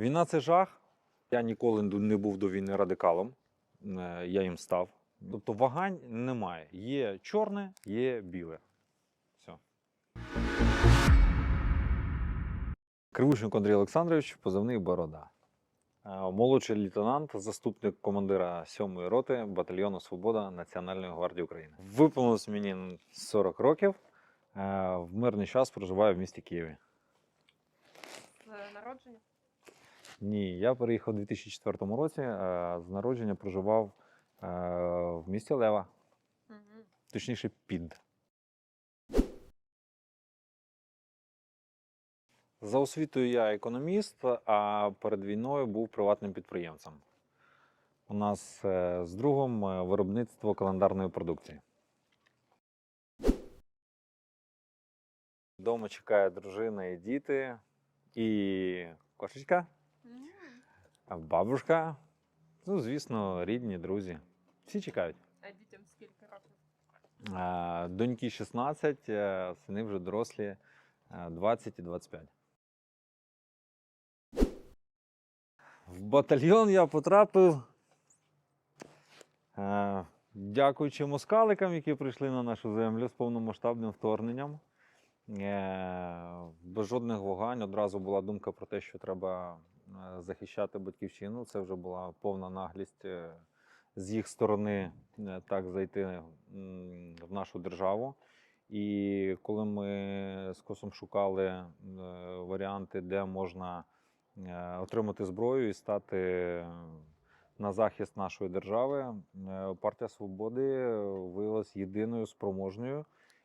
Війна це жах. Я ніколи не був до війни радикалом. Е, Я їм став. Тобто вагань немає. Є чорне, є біле. Все. Кривушенко Андрій Олександрович, позивний Борода. Е, Молодший лейтенант, заступник командира 7-ї роти батальйону Свобода Національної гвардії України. Виповнилось мені 40 років. Е, В мирний час проживаю в місті Києві. З народження? Ні, я переїхав у 2004 році. З народження проживав е, в місті Лева, Угу. точніше, під. За освітою я економіст, а перед війною був приватним підприємцем. У нас е, з другом е, виробництво календарної продукції. Дома чекає дружина і діти, і кошечка. А Бабушка, ну, звісно, рідні, друзі. Всі чекають. А дітям скільки років? А, Доньки 16, е, сини вже дорослі е, 20 і 25. В батальйон я потрапив, е, дякуючи москаликам, які прийшли на нашу землю з повномасштабним вторгненням. Е, Без жодних вагань одразу була думка про те, що треба е, захищати батьківщину. Це вже була повна наглість е, з їх сторони е, так зайти в нашу державу. І коли ми з косом шукали е, варіанти, де можна е, отримати зброю і стати на захист нашої держави, е, партія свободи виявилась єдиною спроможною,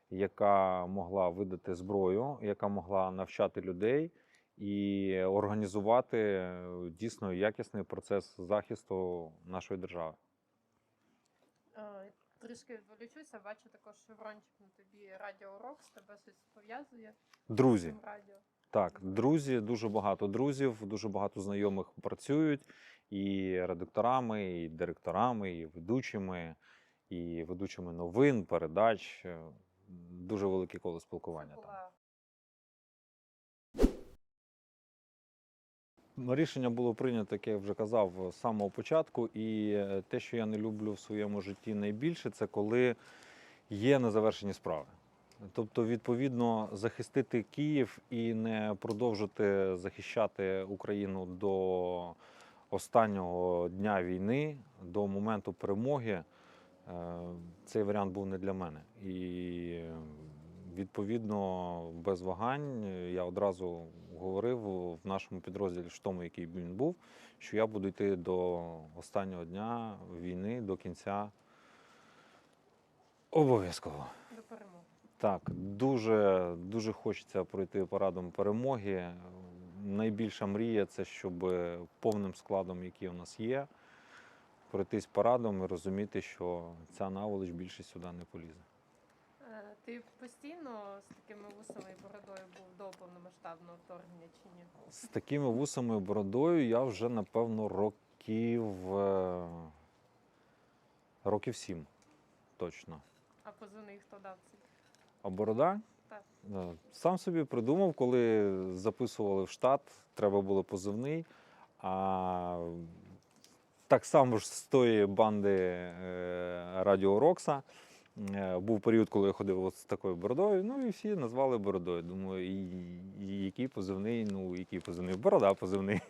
яка могла видати зброю, яка могла навчати людей і організувати е, дійсно якісний процес захисту нашої держави. Е, Трішки відволічуся, бачу також шеврончик на тобі радіоурок, з тебе щось пов'язує Друзі, радіо. Так, друзі, дуже багато друзів, дуже багато знайомих працюють і редакторами, і директорами, і ведучими, і ведучими новин, передач. Е, Дуже велике коло спілкування там. Рішення було прийнято, як я вже казав, з самого початку. І е, те, що я не люблю в своєму житті найбільше, це коли є незавершені справи. Тобто, відповідно, захистити Київ і не продовжити захищати Україну до останнього дня війни, до моменту перемоги, е, цей варіант був не для мене. І е, відповідно, без вагань я одразу говорив в нашому підрозділі, в тому, який він був, що я буду йти до останнього дня війни, до кінця. Обов'язково. до перемоги. Так, дуже, дуже хочеться пройти парадом перемоги. Найбільша мрія це щоб повним складом, який у нас є, пройтись парадом і розуміти, що ця наволоч більше сюди не полізе. Е, Ти постійно з такими вусами і бородою був до повномасштабного вторгнення чи ні? З такими вусами і бородою я вже, напевно, років, е, років сім точно. А позивний хто дав цей? А борода? Так. Е, Сам собі придумав, коли записували в штат, треба було позивний. А так само ж з тої банди Радіо Рокса. Е, Був період, коли я ходив з такою бородою. Ну і всі назвали бородою. Думаю, і, і який позивний, ну який позивний? Борода позивний.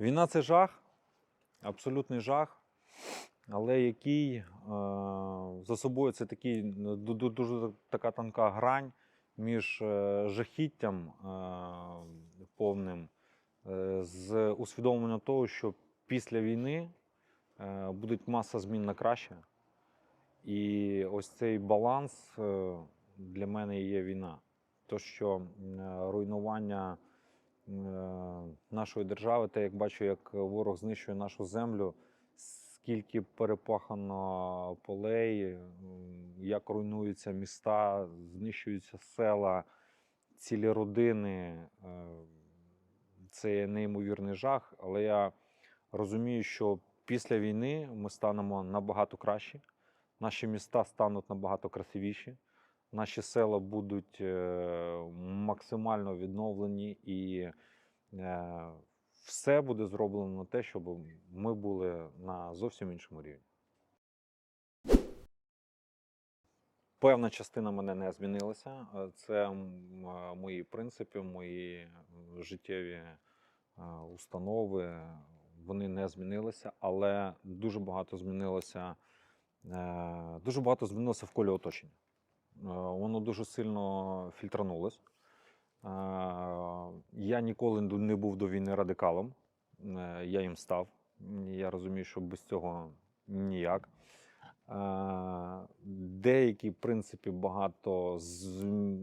Війна це жах, абсолютний жах але який е, за собою це такий ну, ду- ду- дуже така тонка грань між е, жахіттям е, повним, е, з усвідомленням того, що після війни буде маса змін на краще. І ось цей баланс е, для мене є війна. То, що е, руйнування е, нашої держави, те, як бачу, як ворог знищує нашу землю, скільки перепахано полей, як руйнуються міста, знищуються села, цілі родини. е, Це неймовірний жах, але я розумію, що після війни ми станемо набагато кращі, наші міста стануть набагато красивіші, наші села будуть е, максимально відновлені і е, все буде зроблено на те, щоб ми були на зовсім іншому рівні. Певна частина мене не змінилася. Е, Це мої принципи, мої життєві установи. Вони не змінилися, але дуже багато змінилося. е, Дуже багато змінилося в колі оточення. Е, Воно дуже сильно фільтранулось. Е, Я ніколи не був до війни радикалом. Я їм став. Я розумію, що без цього ніяк. Деякі, в принципі, багато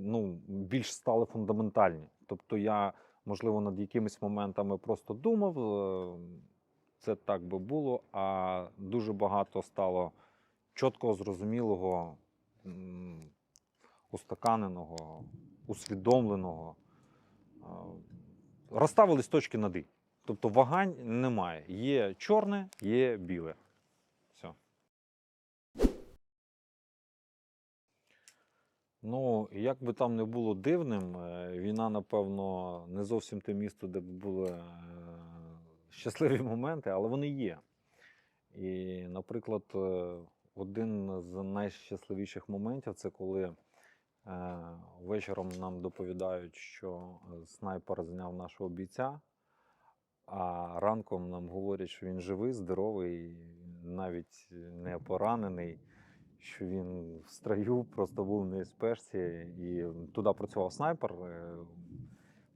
ну, більш стали фундаментальні. Тобто я, можливо, над якимись моментами просто думав, е, це так би було, а дуже багато стало чіткого, зрозумілого, устаканеного, усвідомленого. Е, Розставились точки над «і». Тобто вагань немає. Є чорне, є біле. Все. Ну, як би там не було дивним, е, війна, напевно, не зовсім те місто, де б були е, щасливі моменти, але вони є. І, наприклад, е, один з найщасливіших моментів це коли вечором нам доповідають, що снайпер зняв нашого бійця, а ранком нам говорять, що він живий, здоровий, навіть не поранений що він в строю просто був на спешці, і туди працював снайпер. Е,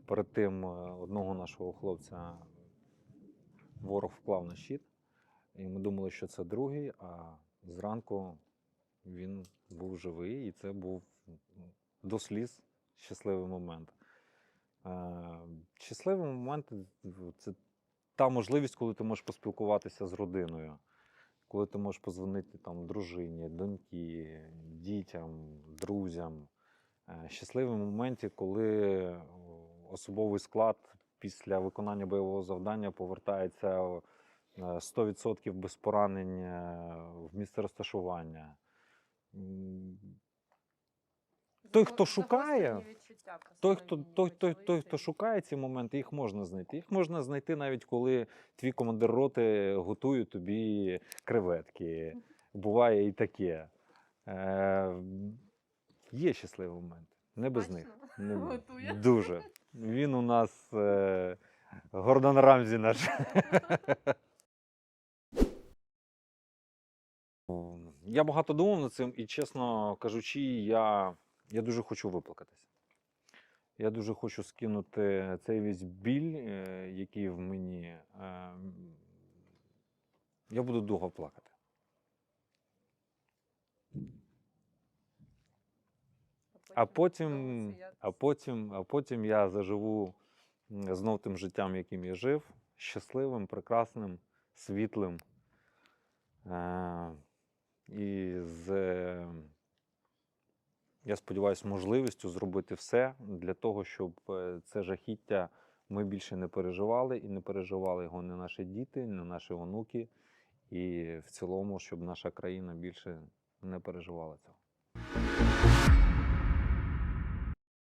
Перед тим е, одного нашого хлопця ворог вклав на щит, і ми думали, що це другий, а зранку він був живий, і це був до сліз щасливий момент. Е, Щасливий момент це та можливість, коли ти можеш поспілкуватися з родиною коли ти можеш позвонити там дружині, доньки, дітям, друзям. Щасливий Щасливі моменті, коли особовий склад після виконання бойового завдання повертається е, 100% без поранень е, в місце розташування. Той, хто шукає, той, хто, той, той, той, хто шукає ці моменти, їх можна знайти. Їх можна знайти навіть коли твій командир роти готує тобі креветки. Буває і таке. Е, є щасливий момент. Не без них. Не, готує. дуже. Він у нас е, Гордон Рамзі наш. Я багато думав над цим, і чесно кажучи, я, я дуже хочу виплакатися. Я дуже хочу скинути цей весь біль, е, який в мені. Е, Я буду довго плакати. А потім, а потім, а потім я заживу знов тим життям, яким я жив, щасливим, прекрасним, світлим. Е, і з, я сподіваюся, можливістю зробити все для того, щоб е, це жахіття ми більше не переживали, і не переживали його не наші діти, не наші онуки. І в цілому, щоб наша країна більше не переживала цього.